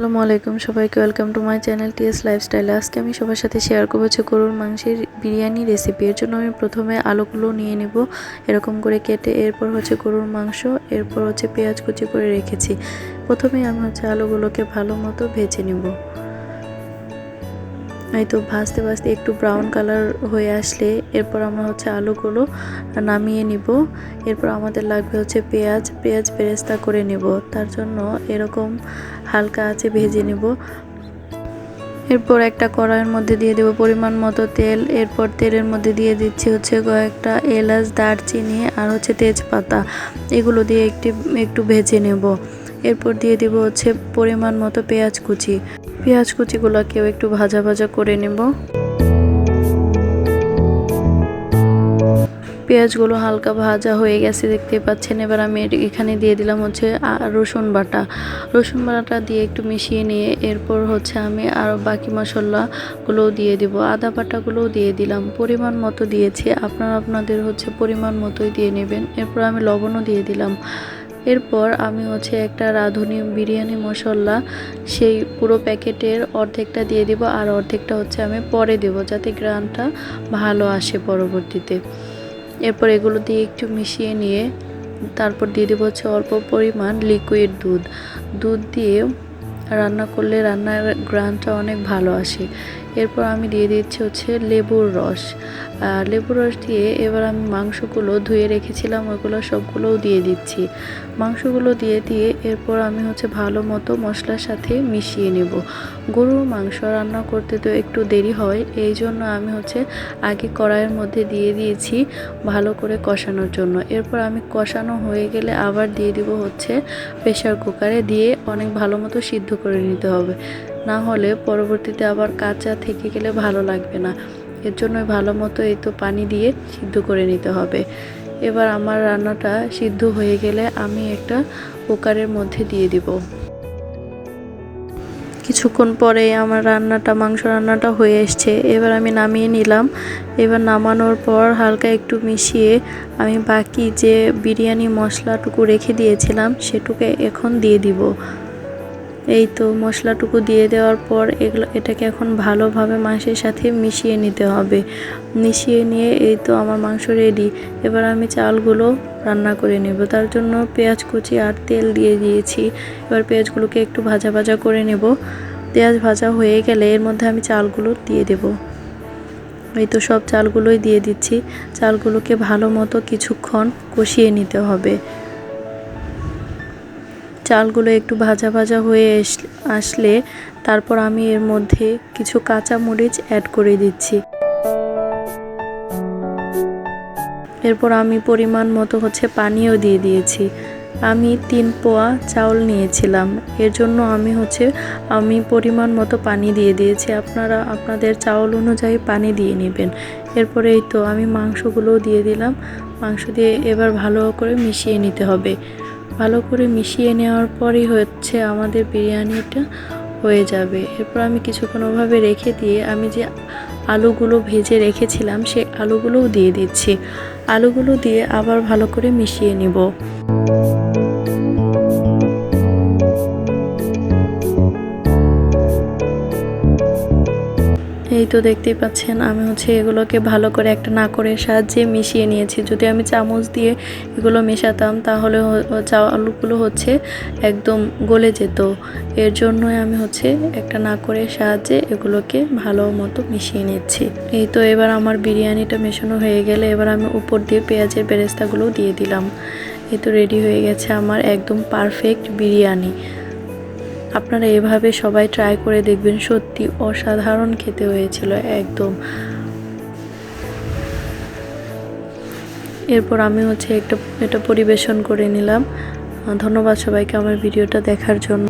আসসালামু আলাইকুম সবাইকে welcome to my channel TS lifestyle আজকে আমি সবার সাথে শেয়ার করব হচ্ছে গরুর মাংসের বিরিয়ানি রেসিপি এর জন্য আমি প্রথমে আলুগুলো নিয়ে নেব, এরকম করে কেটে এরপর হচ্ছে গরুর মাংস, এরপর হচ্ছে পেঁয়াজ কুচি করে রেখেছি। প্রথমে আমি হচ্ছে আলুগুলোকে ভালো মতো ভেজে নেব। এই তো ভাজতে ভাজতে একটু ব্রাউন কালার হয়ে আসলে এরপর আমরা হচ্ছে আলুগুলো নামিয়ে নিব। এরপর আমাদের লাগবে হচ্ছে পেঁয়াজ পেঁয়াজ বেরেস্তা করে নেব। তার জন্য এরকম হালকা আছে ভেজে নেব। এরপর একটা কড়াইয়ের মধ্যে দিয়ে দেবো পরিমাণ মতো তেল। এরপর তেলের মধ্যে দিয়ে দিচ্ছি হচ্ছে কয়েকটা এলাচ, দারচিনি আর হচ্ছে তেজপাতা। এগুলো দিয়ে একটি, একটু ভেজে নেব। এরপর দিয়ে দিব হচ্ছে পরিমাণ মতো পেঁয়াজ কুচি। পেঁয়াজ কুচিগুলোকেও একটু ভাজা ভাজা করে নেব। পেঁয়াজগুলো হালকা ভাজা হয়ে গেছে, দেখতে পাচ্ছেন। এবার আমি এখানে দিয়ে দিলাম হচ্ছে রসুন বাটা। রসুন বাটাটা দিয়ে একটু মিশিয়ে নিয়ে এরপর হচ্ছে আমি আর বাকি মশলাগুলোও দিয়ে দিব। আদা বাটাগুলোও দিয়ে দিলাম। পরিমাণ মতো দিয়েছি। আপনারা আপনাদের হচ্ছে পরিমাণ মতোই দিয়ে নেবেন। এরপর আমি লবণও দিয়ে দিলাম। এরপর আমি হচ্ছে একটা রাঁধুনি বিরিয়ানি মশলা, সেই পুরো প্যাকেটের অর্ধেকটা দিয়ে দিব আর অর্ধেকটা হচ্ছে আমি পরে দেব যাতে গ্রানটা ভালো আসে পরবর্তীতে। এরপর এগুলো দিয়ে একটু মিশিয়ে নিয়ে তারপর দিয়ে দেবো হচ্ছে অল্প পরিমাণ লিকুইড দুধ। দুধ দিয়ে রান্না করলে রান্নার গ্রানটা অনেক ভালো আসে। এরপর আমি দিয়ে দিচ্ছি হচ্ছে লেবুর রস। লেবুর রস দিয়ে এবার আমি মাংসগুলো ধুয়ে রেখেছিলাম, ওইগুলো সবগুলোও দিয়ে দিচ্ছি। মাংসগুলো দিয়ে দিয়ে এরপর আমি হচ্ছে ভালো মতো মশলার সাথে মিশিয়ে নেব। গরুর মাংস রান্না করতে তো একটু দেরি হয়, এই জন্য আমি হচ্ছে আগে কড়াইয়ের মধ্যে দিয়ে দিয়েছি ভালো করে কষানোর জন্য। এরপর আমি কষানো হয়ে গেলে আবার দিয়ে দিব হচ্ছে প্রেশার কুকারে দিয়ে অনেক ভালো মতো সিদ্ধ করে নিতে হবে। না হলে পরবর্তীতে আবার কাঁচা থেকে গেলে ভালো লাগবে না। এর জন্য ভালো মতো এই তো পানি দিয়ে সিদ্ধ করে নিতে হবে। এবার আমার রান্নাটা সিদ্ধ হয়ে গেলে আমি একটা কুকারের মধ্যে দিয়ে দিব। কিছুক্ষণ পরে আমার রান্নাটা, মাংস রান্নাটা হয়ে এসছে। এবার আমি নামিয়ে নিলাম। এবার নামানোর পর হালকা একটু মিশিয়ে আমি বাকি যে বিরিয়ানি মশলাটুকু রেখে দিয়েছিলাম, সেটুকু এখন দিয়ে দিব। এই তো মশলাটুকু দিয়ে দেওয়ার পর এগুলো, এটাকে এখন ভালোভাবে মাংসের সাথে মিশিয়ে নিতে হবে। মিশিয়ে নিয়ে এই তো আমার মাংস রেডি এবার আমি চালগুলো রান্না করে নেব। তার জন্য পেঁয়াজ কুচি আর তেল দিয়ে দিয়েছি। এবার পেঁয়াজগুলোকে একটু ভাজা ভাজা করে নেব। পেঁয়াজ ভাজা হয়ে গেলে এর মধ্যে আমি চালগুলো দিয়ে দেব। এই তো সব চালগুলোই দিয়ে দিচ্ছি। চালগুলোকে ভালো মতো কিছুক্ষণ কষিয়ে নিতে হবে। চালগুলো একটু ভাজা ভাজা হয়ে আসলে তারপর আমি এর মধ্যে কিছু কাঁচা মরিচ অ্যাড করে দিচ্ছি। এরপর আমি পরিমাণ মতো হচ্ছে পানিও দিয়ে দিয়েছি। আমি তিন পোয়া চাউল নিয়েছিলাম। এর জন্য আমি হচ্ছে, আমি পরিমাণ মতো পানি দিয়ে দিয়েছি। আপনারা, আপনাদের চাউল অনুযায়ী পানি দিয়ে নেবেন। এরপরে এই তো আমি মাংসগুলোও দিয়ে দিলাম। মাংস দিয়ে এবার ভালো করে মিশিয়ে নিতে হবে। ভালো করে মিশিয়ে নেওয়ার পরই হচ্ছে আমাদের বিরিয়ানিটা হয়ে যাবে। এরপর আমি কিছুক্ষণ ওভাবে রেখে দিয়ে আমি যে আলুগুলো ভেজে রেখেছিলাম, সেই আলুগুলোও দিয়ে দিচ্ছি। আলুগুলো দিয়ে আবার ভালো করে মিশিয়ে নিব। তো দেখতেই পাচ্ছেন, আমি হচ্ছে এগুলোকে ভালো করে একটা নাকরের সাহায্যে মিশিয়ে নিয়েছি। যদি আমি চামচ দিয়ে এগুলো মেশাতাম, তাহলে আলুগুলো হচ্ছে একদম গলে যেত। এর জন্যই আমি হচ্ছে একটা নাকরের সাহায্যে এগুলোকে ভালো মতো মিশিয়ে নিচ্ছি। এই তো এবার আমার বিরিয়ানিটা মেশানো হয়ে গেলে এবার আমি উপর দিয়ে পেঁয়াজের বেরেস্তাগুলো দিয়ে দিলাম। এই তো রেডি হয়ে গেছে আমার একদম পারফেক্ট বিরিয়ানি। আপনারা এভাবে সবাই ট্রাই করে দেখবেন সত্যি অসাধারণ খেতে হয়েছিল একদম। এরপর আমি হচ্ছে একটা, এটা পরিবেশন করে নিলাম। ধন্যবাদ সবাইকে আমার ভিডিওটা দেখার জন্য।